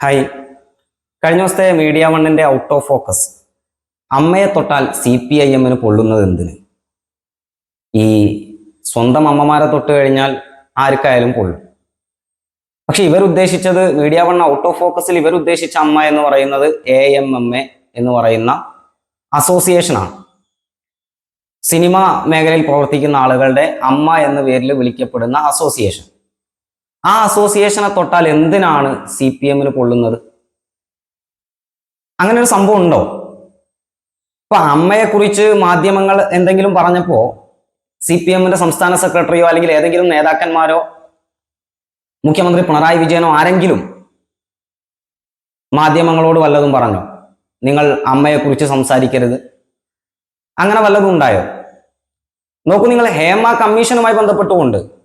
Hi കഴിഞ്ഞ ദിവസത്തെ media വണ്ണിന്റെ ഔട്ട് ഓഫ് ഫോക്കസ് അമ്മയെ തൊട്ടാൽ സി പി ഐ എമ്മിന് പൊള്ളുന്നത് എന്തിന്? ഈ സ്വന്തം അമ്മമാരെ തൊട്ട് കഴിഞ്ഞാൽ ആർക്കായാലും പൊള്ളും. പക്ഷെ ഇവരുദ്ദേശിച്ചത് മീഡിയ വണ്ണ ഔട്ട് ഓഫ് ഫോക്കസിൽ ഇവരുദ്ദേശിച്ച അമ്മ എന്ന് പറയുന്നത് എ എം എം എ എന്ന് പറയുന്ന അസോസിയേഷനാണ് സിനിമ മേഖലയിൽ പ്രവർത്തിക്കുന്ന ആളുകളുടെ അമ്മ എന്ന പേരിൽ വിളിക്കപ്പെടുന്ന അസോസിയേഷൻ ആ അസോസിയേഷനെ തൊട്ടാൽ എന്തിനാണ് സി പി എമ്മിന് പൊള്ളുന്നത്? അങ്ങനെ ഒരു സംഭവം ഉണ്ടോ? ഇപ്പൊ അമ്മയെക്കുറിച്ച് മാധ്യമങ്ങൾ എന്തെങ്കിലും പറഞ്ഞപ്പോ സി പി എമ്മിന്റെ സംസ്ഥാന സെക്രട്ടറിയോ അല്ലെങ്കിൽ ഏതെങ്കിലും നേതാക്കന്മാരോ മുഖ്യമന്ത്രി പിണറായി വിജയനോ ആരെങ്കിലും മാധ്യമങ്ങളോട് വല്ലതും പറഞ്ഞോ? നിങ്ങൾ അമ്മയെക്കുറിച്ച് സംസാരിക്കരുത്. അങ്ങനെ വല്ലതും ഉണ്ടായോ? നോക്കൂ നിങ്ങൾ ഹേമ കമ്മീഷനുമായി ബന്ധപ്പെട്ടുകൊണ്ട്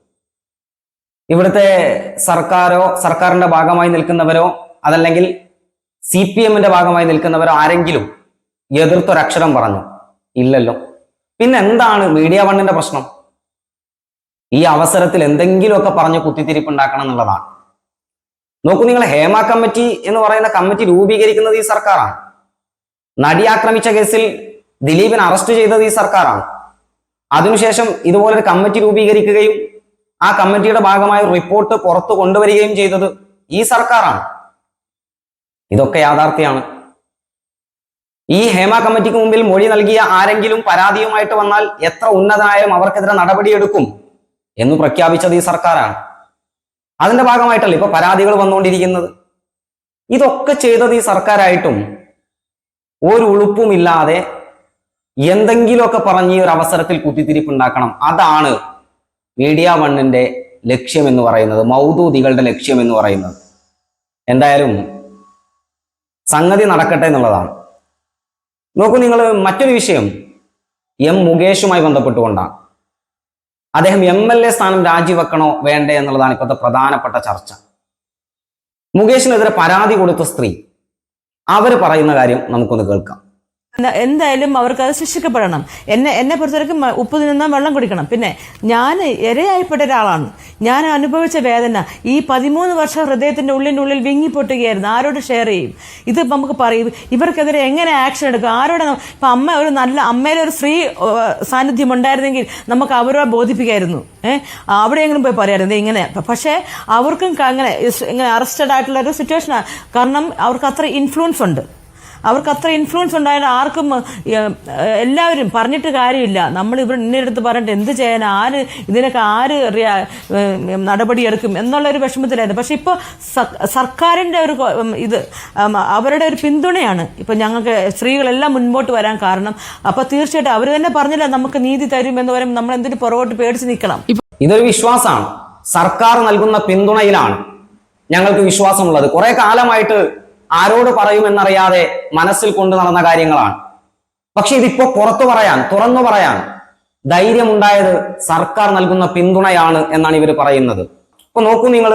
ഇവിടുത്തെ സർക്കാരോ സർക്കാരിന്റെ ഭാഗമായി നിൽക്കുന്നവരോ അതല്ലെങ്കിൽ സി പി എമ്മിന്റെ ഭാഗമായി നിൽക്കുന്നവരോ ആരെങ്കിലും എതിർത്തൊരക്ഷരം പറഞ്ഞു ഇല്ലല്ലോ. പിന്നെ എന്താണ് മീഡിയ വണ്ണിന്റെ പ്രശ്നം? ഈ അവസരത്തിൽ എന്തെങ്കിലുമൊക്കെ പറഞ്ഞ് കുത്തിത്തിരിപ്പുണ്ടാക്കണം എന്നുള്ളതാണ്. നോക്കൂ നിങ്ങൾ ഹേമ കമ്മിറ്റി എന്ന് പറയുന്ന കമ്മിറ്റി രൂപീകരിക്കുന്നത് ഈ സർക്കാരാണ്. നടി ആക്രമിച്ച കേസിൽ ദിലീപിനെ അറസ്റ്റ് ചെയ്തത് ഈ സർക്കാരാണ്. അതിനുശേഷം ഇതുപോലൊരു കമ്മിറ്റി രൂപീകരിക്കുകയും ആ കമ്മിറ്റിയുടെ ഭാഗമായ റിപ്പോർട്ട് പുറത്തു കൊണ്ടുവരികയും ചെയ്തത് ഈ സർക്കാരാണ്. ഇതൊക്കെ യാഥാർത്ഥ്യമാണ് ഈ ഹേമ കമ്മിറ്റിക്ക് മുമ്പിൽ മൊഴി നൽകിയ ആരെങ്കിലും പരാതിയുമായിട്ട് വന്നാൽ എത്ര ഉന്നതനായാലും അവർക്കെതിരെ നടപടിയെടുക്കും എന്ന് പ്രഖ്യാപിച്ചത് ഈ സർക്കാരാണ്. അതിന്റെ ഭാഗമായിട്ടല്ല ഇപ്പൊ പരാതികൾ വന്നുകൊണ്ടിരിക്കുന്നത്? ഇതൊക്കെ ചെയ്തത് ഈ സർക്കാരായിട്ടും ഒരു ഉളുപ്പുമില്ലാതെ എന്തെങ്കിലുമൊക്കെ പറഞ്ഞ് ഈ ഒരു അവസരത്തിൽ കുത്തിത്തിരിപ്പ് ഉണ്ടാക്കണം അതാണ് മീഡിയ വണ്ണിന്റെ ലക്ഷ്യം എന്ന് പറയുന്നത് മൗദൂദികളുടെ ലക്ഷ്യം എന്ന് പറയുന്നത്. എന്തായാലും സംഗതി നടക്കട്ടെ എന്നുള്ളതാണ്. നോക്കൂ നിങ്ങൾ മറ്റൊരു വിഷയം എം മുകേഷുമായി ബന്ധപ്പെട്ടുകൊണ്ടാണ്. അദ്ദേഹം എം എൽ എ സ്ഥാനം രാജിവെക്കണോ വേണ്ടേ എന്നുള്ളതാണ് ഇപ്പോഴത്തെ പ്രധാനപ്പെട്ട ചർച്ച. മുകേഷിനെതിരെ പരാതി കൊടുത്ത സ്ത്രീ അവർ പറയുന്ന കാര്യം നമുക്കൊന്ന് കേൾക്കാം. എന്തായാലും അവർക്ക് അത് ശിക്ഷിക്കപ്പെടണം. എന്നെ എന്നെ പുറത്തേക്ക് ഉപ്പ് തിന്നാൻ വെള്ളം കുടിക്കണം. പിന്നെ ഞാൻ ഇരയായിപ്പെട്ട ഒരാളാണ്. ഞാൻ അനുഭവിച്ച വേദന. ഈ പതിമൂന്ന് വർഷം ഹൃദയത്തിന്റെ ഉള്ളിനുള്ളിൽ വിങ്ങിപ്പൊട്ടുകയായിരുന്നു. ആരോട് ഷെയർ ചെയ്യും? ഇത് നമുക്ക് പറയും. ഇവർക്കെതിരെ എങ്ങനെ ആക്ഷൻ എടുക്കും? ആരോട് ഇപ്പം അമ്മ ഒരു നല്ല അമ്മയിലെ ഒരു സ്ത്രീ സാന്നിധ്യം ഉണ്ടായിരുന്നെങ്കിൽ നമുക്ക് അവരെ ബോധിപ്പിക്കായിരുന്നു. ഏഹ് അവിടെയെങ്കിലും പോയി പറയായിരുന്നു. ഇങ്ങനെ. പക്ഷേ അവർക്കും അങ്ങനെ ഇങ്ങനെ അറസ്റ്റഡ് ആയിട്ടുള്ള ഒരു സിറ്റുവേഷനാണ് കാരണം അവർക്ക് അത്ര ഇൻഫ്ലുവൻസ് ഉണ്ട്. അവർക്ക് അത്ര ഇൻഫ്ലുവൻസ് ഉണ്ടായാലും ആർക്കും എല്ലാവരും പറഞ്ഞിട്ട് കാര്യമില്ല. നമ്മൾ ഇവിടെ ഇന്നടുത്ത് പറഞ്ഞിട്ട് എന്ത് ചെയ്യാൻ ആര് ഇതിനൊക്കെ ആര് നടപടിയെടുക്കും എന്നുള്ള ഒരു വിഷമത്തിലായിരുന്നു. പക്ഷെ ഇപ്പോൾ സർക്കാരിന്റെ ഒരു ഇത് അവരുടെ ഒരു പിന്തുണയാണ്. ഇപ്പം ഞങ്ങൾക്ക് സ്ത്രീകളെല്ലാം മുൻപോട്ട് വരാൻ കാരണം. അപ്പോൾ തീർച്ചയായിട്ടും അവർ തന്നെ പറഞ്ഞില്ല നമുക്ക് നീതി തരും എന്ന് പറയുമ്പോൾ നമ്മൾ എന്തിനു പുറകോട്ട് പേടിച്ച് നിൽക്കണം. ഇതൊരു വിശ്വാസമാണ്. സർക്കാർ നൽകുന്ന പിന്തുണയിലാണ് ഞങ്ങൾക്ക് വിശ്വാസമുള്ളത്. കുറെ കാലമായിട്ട് ആരോട് പറയുമെന്നറിയാതെ മനസ്സിൽ കൊണ്ടു നടന്ന കാര്യങ്ങളാണ്. പക്ഷെ ഇതിപ്പോ പുറത്തു പറയാൻ തുറന്നു പറയാൻ ധൈര്യമുണ്ടായത് സർക്കാർ നൽകുന്ന പിന്തുണയാണ് എന്നാണ് ഇവർ പറയുന്നത്. ഇപ്പൊ നോക്കൂ നിങ്ങൾ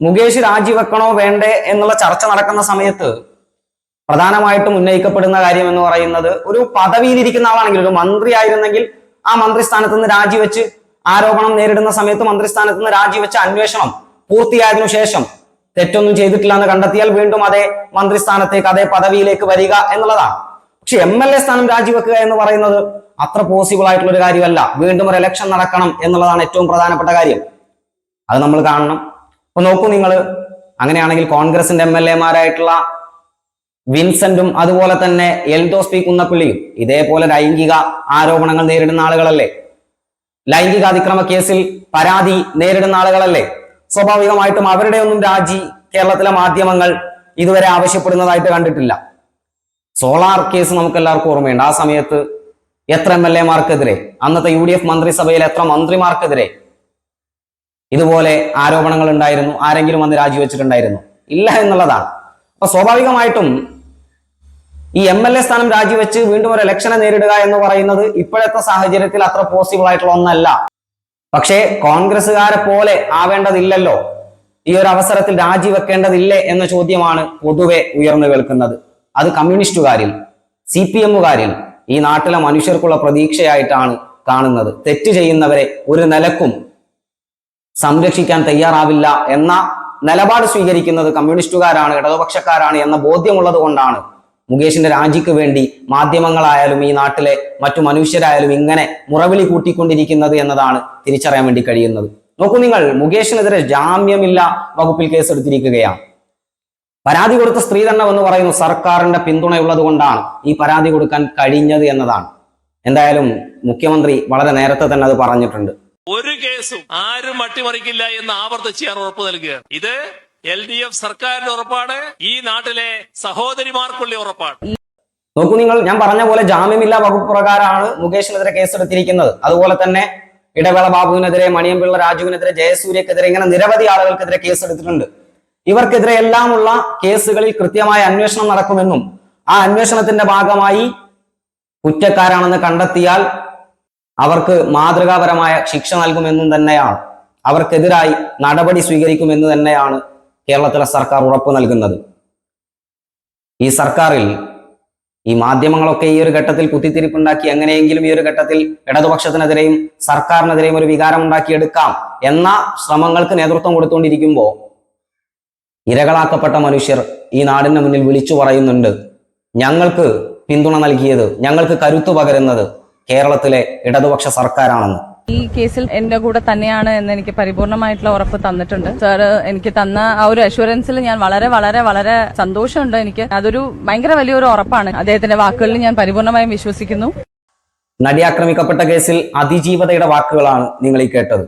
മുകേഷ് രാജിവെക്കണോ വേണ്ടേ എന്നുള്ള ചർച്ച നടക്കുന്ന സമയത്ത് പ്രധാനമായിട്ടും ഉന്നയിക്കപ്പെടുന്ന കാര്യം എന്ന് പറയുന്നത് ഒരു പദവിയിലിരിക്കുന്ന ആളാണെങ്കിൽ ഒരു മന്ത്രി ആയിരുന്നെങ്കിൽ ആ മന്ത്രിസ്ഥാനത്ത് നിന്ന് രാജിവെച്ച് ആരോപണം നേരിടുന്ന സമയത്ത് മന്ത്രിസ്ഥാനത്ത് നിന്ന് രാജിവെച്ച അന്വേഷണം പൂർത്തിയായതിനു ശേഷം തെറ്റൊന്നും ചെയ്തിട്ടില്ല എന്ന് കണ്ടെത്തിയാൽ വീണ്ടും അതേ മന്ത്രിസ്ഥാനത്തേക്ക് അതേ പദവിയിലേക്ക് വരിക എന്നുള്ളതാണ് പക്ഷെ എം എൽ എ സ്ഥാനം രാജിവെക്കുക എന്ന് പറയുന്നത് അത്ര പോസിബിൾ ആയിട്ടുള്ള ഒരു കാര്യമല്ല. വീണ്ടും ഒരു ഇലക്ഷൻ നടക്കണം എന്നുള്ളതാണ് ഏറ്റവും പ്രധാനപ്പെട്ട കാര്യം. അത് നമ്മൾ കാണണം. അപ്പൊ നോക്കൂ നിങ്ങൾ അങ്ങനെയാണെങ്കിൽ കോൺഗ്രസിന്റെ എം എൽ എമാരായിട്ടുള്ള വിൻസെന്റും അതുപോലെ തന്നെ എൽദോസ് പി കുന്നപ്പിള്ളിയും ഇതേപോലെ ലൈംഗിക ആരോപണങ്ങൾ നേരിടുന്ന ആളുകളല്ലേ? ലൈംഗിക അതിക്രമ കേസിൽ പരാതി നേരിടുന്ന ആളുകളല്ലേ? സ്വാഭാവികമായിട്ടും അവരുടെ ഒന്നും രാജി കേരളത്തിലെ മാധ്യമങ്ങൾ ഇതുവരെ ആവശ്യപ്പെടുന്നതായിട്ട് കണ്ടിട്ടില്ല. സോളാർ കേസ് നമുക്ക് എല്ലാവർക്കും ഓർമ്മയുണ്ട്. ആ സമയത്ത് എത്ര എം എൽ എമാർക്കെതിരെ അന്നത്തെ യു ഡി എഫ് മന്ത്രിസഭയിൽ എത്ര മന്ത്രിമാർക്കെതിരെ ഇതുപോലെ ആരോപണങ്ങൾ ഉണ്ടായിരുന്നു ആരെങ്കിലും വന്ന് രാജിവെച്ചിട്ടുണ്ടായിരുന്നു ഇല്ല എന്നുള്ളതാണ്. അപ്പൊ സ്വാഭാവികമായിട്ടും ഈ എം എൽ എ സ്ഥാനം രാജിവെച്ച് വീണ്ടും ഒരു ഇലക്ഷനെ നേരിടുക എന്ന് പറയുന്നത് ഇപ്പോഴത്തെ സാഹചര്യത്തിൽ അത്ര പോസിബിൾ ആയിട്ടുള്ള ഒന്നല്ല. പക്ഷേ കോൺഗ്രസ്സുകാരെ പോലെ ആവേണ്ടതില്ലല്ലോ. ഈ ഒരു അവസരത്തിൽ രാജിവെക്കേണ്ടതില്ലേ എന്ന ചോദ്യമാണ് പൊതുവെ ഉയർന്നു കേൾക്കുന്നത്. അത് കമ്മ്യൂണിസ്റ്റുകാരിൽ സി പി എമ്മുകാരിൽ ഈ നാട്ടിലെ മനുഷ്യർക്കുള്ള പ്രതീക്ഷയായിട്ടാണ് കാണുന്നത്. തെറ്റ് ചെയ്യുന്നവരെ ഒരു നിലക്കും സംരക്ഷിക്കാൻ തയ്യാറാവില്ല എന്ന നിലപാട് സ്വീകരിക്കുന്നത് കമ്മ്യൂണിസ്റ്റുകാരാണ് ഇടതുപക്ഷക്കാരാണ് എന്ന ബോധ്യമുള്ളത് കൊണ്ടാണ് മുകേഷിന്റെ രാജിക്ക് വേണ്ടി മാധ്യമങ്ങളായാലും ഈ നാട്ടിലെ മറ്റു മനുഷ്യരായാലും ഇങ്ങനെ മുറവിളി കൂട്ടിക്കൊണ്ടിരിക്കുന്നത് എന്നതാണ് തിരിച്ചറിയാൻ വേണ്ടി കഴിയുന്നത്. നോക്കൂ നിങ്ങൾ മുകേഷിനെതിരെ ജാമ്യമില്ല വകുപ്പിൽ കേസെടുത്തിരിക്കുകയാണ്. പരാതി കൊടുത്ത സ്ത്രീ തന്നെ എന്ന് പറയുന്നു സർക്കാരിന്റെ പിന്തുണയുള്ളത് കൊണ്ടാണ് ഈ പരാതി കൊടുക്കാൻ കഴിഞ്ഞത് എന്നതാണ്. എന്തായാലും മുഖ്യമന്ത്രി വളരെ നേരത്തെ തന്നെ അത് പറഞ്ഞിട്ടുണ്ട്. ഒരു കേസും ആരും അട്ടിമറിക്കില്ല എന്ന് ആവർത്തിച്ച് ഞാൻ ഉറപ്പ് നൽകുകയാണ്. ഇത് എൽ ഡി എഫ് സർക്കാരിന്റെ ഉറപ്പാണ് ഈ നാട്ടിലെ സഹോദരിമാർക്കുള്ള ഉറപ്പാണ്. നോക്കൂ നിങ്ങൾ ഞാൻ പറഞ്ഞ പോലെ ജാമ്യമില്ലാ വകുപ്പ് പ്രകാരമാണ് മുകേഷിനെതിരെ കേസെടുത്തിരിക്കുന്നത്. അതുപോലെ തന്നെ ഇടവേള ബാബുവിനെതിരെ മണിയമ്പിള്ള രാജുവിനെതിരെ ജയസൂര്യക്കെതിരെ ഇങ്ങനെ നിരവധി ആളുകൾക്കെതിരെ കേസെടുത്തിട്ടുണ്ട്. ഇവർക്കെതിരെ എല്ലാമുള്ള കേസുകളിൽ കൃത്യമായ അന്വേഷണം നടക്കുമെന്നും ആ അന്വേഷണത്തിന്റെ ഭാഗമായി കുറ്റക്കാരാണെന്ന് കണ്ടെത്തിയാൽ അവർക്ക് മാതൃകാപരമായ ശിക്ഷ നൽകുമെന്നും തന്നെയാണ്. അവർക്കെതിരായി നടപടി സ്വീകരിക്കുമെന്ന് തന്നെയാണ് കേരളത്തിലെ സർക്കാർ ഉറപ്പു നൽകുന്നത്. ഈ സർക്കാരിൽ ഈ മാധ്യമങ്ങളൊക്കെ ഈ ഒരു ഘട്ടത്തിൽ കുത്തിത്തിരിപ്പുണ്ടാക്കി എങ്ങനെയെങ്കിലും ഈ ഒരു ഘട്ടത്തിൽ ഇടതുപക്ഷത്തിനെതിരെയും സർക്കാരിനെതിരെയും ഒരു വികാരം ഉണ്ടാക്കിയെടുക്കാം എന്ന ശ്രമങ്ങൾക്ക് നേതൃത്വം കൊടുത്തുകൊണ്ടിരിക്കുമ്പോൾ ഇരകളാക്കപ്പെട്ട മനുഷ്യർ ഈ നാടിന്റെ മുന്നിൽ വിളിച്ചു പറയുന്നുണ്ട്. ഞങ്ങൾക്ക് പിന്തുണ നൽകിയത് ഞങ്ങൾക്ക് കരുത്തു പകരുന്നത് കേരളത്തിലെ ഇടതുപക്ഷ സർക്കാരാണെന്ന്. ഈ കേസിൽ എന്റെ കൂടെ തന്നെയാണ് എന്ന് എനിക്ക് പരിപൂർണമായിട്ടുള്ള ഉറപ്പ് തന്നിട്ടുണ്ട്. സാർ എനിക്ക് തന്ന ആ ഒരു അഷുറൻസിൽ ഞാൻ വളരെ വളരെ വളരെ സന്തോഷമുണ്ട് എനിക്ക്. അതൊരു ഭയങ്കര വലിയൊരു ഉറപ്പാണ്. അദ്ദേഹത്തിന്റെ വാക്കുകളിൽ ഞാൻ പരിപൂർണമായും വിശ്വസിക്കുന്നു. നടി ആക്രമിക്കപ്പെട്ട കേസിൽ അതിജീവതയുടെ വാക്കുകളാണ് നിങ്ങൾ ഈ കേട്ടത്.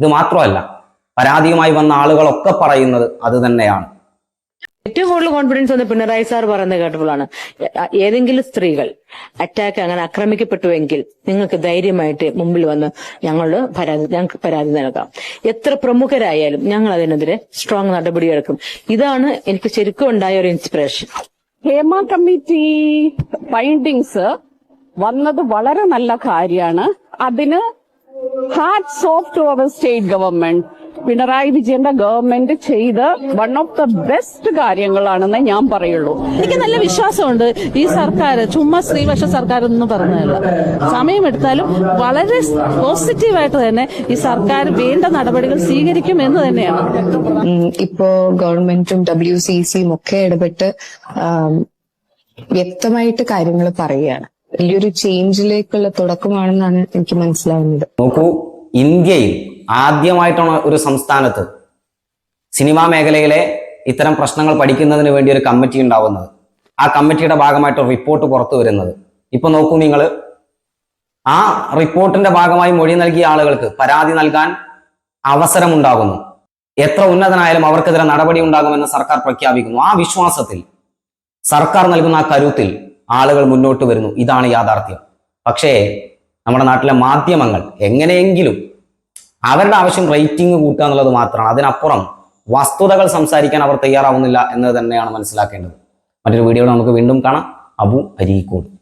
ഇത് മാത്രമല്ല പരാതിയുമായി വന്ന ആളുകളൊക്കെ പറയുന്നത് അത് തന്നെയാണ്. ഏറ്റവും കൂടുതൽ കോൺഫിഡൻസ് വന്ന് പിണറായി സാർ പറയുന്നത് കേട്ടപ്പോഴാണ്. ഏതെങ്കിലും സ്ത്രീകൾ അറ്റാക്ക് അങ്ങനെ ആക്രമിക്കപ്പെട്ടുവെങ്കിൽ നിങ്ങൾക്ക് ധൈര്യമായിട്ട് മുമ്പിൽ വന്ന് ഞങ്ങൾ പരാതി ഞങ്ങൾക്ക് പരാതി നൽകാം. എത്ര പ്രമുഖരായാലും ഞങ്ങൾ അതിനെതിരെ സ്ട്രോങ് നടപടിയെടുക്കും. ഇതാണ് എനിക്ക് ശരിക്കും ഉണ്ടായ ഒരു ഇൻസ്പിറേഷൻ ഹേമ കമ്മിറ്റി ഫൈൻഡിങ്സ് വന്നത് വളരെ നല്ല കാര്യമാണ്. അതിന് heart soft to our state government Pinarayi വിജയന്റെ ഗവൺമെന്റ് ചെയ്ത് വൺ ഓഫ് ദ ബെസ്റ്റ് കാര്യങ്ങളാണെന്ന് ഞാൻ പറയുള്ളൂ. എനിക്ക് നല്ല വിശ്വാസമുണ്ട്. ഈ സർക്കാർ ചുമ്മാ സ്ത്രീപക്ഷ സർക്കാർ എന്ന് പറഞ്ഞതല്ല സമയമെടുത്താലും വളരെ പോസിറ്റീവായിട്ട് തന്നെ ഈ സർക്കാർ വേണ്ട നടപടികൾ സ്വീകരിക്കും എന്ന് തന്നെയാണ്. ഇപ്പോ ഗവൺമെന്റും ഡബ്ല്യു സി സിയും ഒക്കെ ഇടപെട്ട് വ്യക്തമായിട്ട് കാര്യങ്ങൾ പറയുകയാണ്. വലിയൊരു ചേഞ്ചിലേക്കുള്ള തുടക്കമാണെന്നാണ് എനിക്ക് മനസ്സിലാവുന്നത്. നോക്കൂ ഇന്ത്യയിൽ ആദ്യമായിട്ടാണ് ഒരു സംസ്ഥാനത്ത് സിനിമാ മേഖലയിലെ ഇത്തരം പ്രശ്നങ്ങൾ പഠിക്കുന്നതിന് വേണ്ടി ഒരു കമ്മിറ്റി ഉണ്ടാവുന്നത്. ആ കമ്മിറ്റിയുടെ ഭാഗമായിട്ട് റിപ്പോർട്ട് പുറത്തു വരുന്നത്. ഇപ്പൊ നോക്കൂ നിങ്ങൾ. ആ റിപ്പോർട്ടിന്റെ ഭാഗമായി മൊഴി നൽകിയ ആളുകൾക്ക് പരാതി നൽകാൻ അവസരമുണ്ടാകുന്നു. എത്ര ഉന്നതനായാലും അവർക്കെതിരെ നടപടി ഉണ്ടാകുമെന്ന് സർക്കാർ പ്രഖ്യാപിക്കുന്നു. ആ വിശ്വാസത്തിൽ സർക്കാർ നൽകുന്ന ആ കരുത്തിൽ ആളുകൾ മുന്നോട്ട് വരുന്നു. ഇതാണ് യാഥാർത്ഥ്യം. പക്ഷേ നമ്മുടെ നാട്ടിലെ മാധ്യമങ്ങൾ എങ്ങനെയെങ്കിലും അവരുടെ ആവശ്യം റേറ്റിംഗ് കൂട്ടുക എന്നുള്ളത് മാത്രമാണ്. അതിനപ്പുറം വസ്തുതകൾ സംസാരിക്കാൻ അവർ തയ്യാറാവുന്നില്ല എന്നത് തന്നെയാണ് മനസ്സിലാക്കേണ്ടത്. മറ്റൊരു വീഡിയോയിൽ നമുക്ക് വീണ്ടും കാണാം. അബു അരീക്കോട്.